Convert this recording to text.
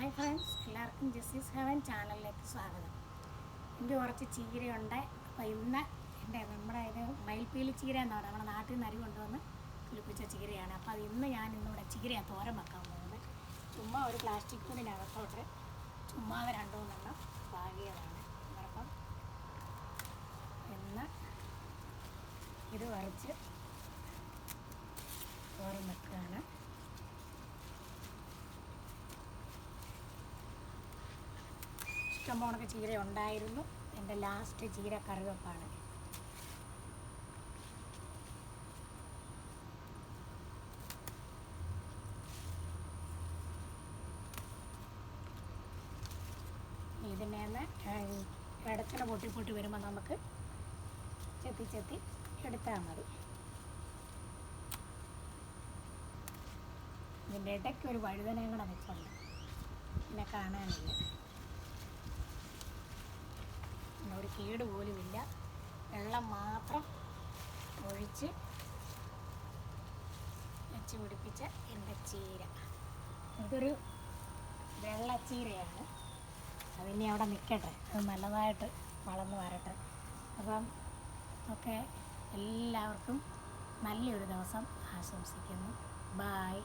Hi friends എല്ലാവർക്കും justice heaven ചാനലിലേക്ക് സ്വാഗതം. എന്റെ കുറച്ച് ചീരയുണ്ട്. അപ്പോൾ ഇന്ന് എന്റെ നമ്മുടെ ഇത് മയിൽപ്പീലി ചീര എന്ന് പറയുന്നത് നമ്മുടെ നാട്ടിൽ നിന്ന് അരി കൊണ്ടുവന്ന് കുളിപ്പിച്ച ചീരയാണ്. അപ്പോൾ അത് ഇന്ന് ഞാൻ ഇന്നിവിടെ ചീരയാണ് തോരൻ വെക്കാൻ പോകുന്നത്. ചുമ്മാ ഒരു പ്ലാസ്റ്റിക് തുണിനകത്തോട്ട് ചുമ്മാ രണ്ടു മൂന്നെണ്ണം പാകിയതാണ് അപ്പം ഇന്ന് ഇത് വരച്ച് തോരൻ വെക്കുകയാണ് ഇഷ്ടംപോണക്ക് ചീര ഉണ്ടായിരുന്നു. എന്റെ ലാസ്റ്റ് ചീര കറിവെപ്പാണ്. ഇതിനേന്ന് ഇടത്തിന് പൊട്ടി പൊട്ടി വരുമ്പോൾ നമുക്ക് ചെത്തി ചെത്തി എടുത്താൽ മതി. ഇതിന്റെ ഇടയ്ക്ക് ഒരു വഴുതനയും കൂടെ നിൽപ്പുണ്ട് പിന്നെ കാണാനില്ല പിന്നെ ഒരു കേട് പോലുമില്ല വെള്ളം മാത്രം ഒഴിച്ച് വെച്ച് പിടിപ്പിച്ച എന്റെ ചീര. ഇതൊരു വെള്ളച്ചീരയാണ്. അതിനി അവിടെ നിൽക്കട്ടെ. അത് നല്ലതായിട്ട് വളർന്നു വരട്ടെ. അപ്പം ഒക്കെ എല്ലാവർക്കും നല്ലൊരു ദിവസം ആശംസിക്കുന്നു. ബായ്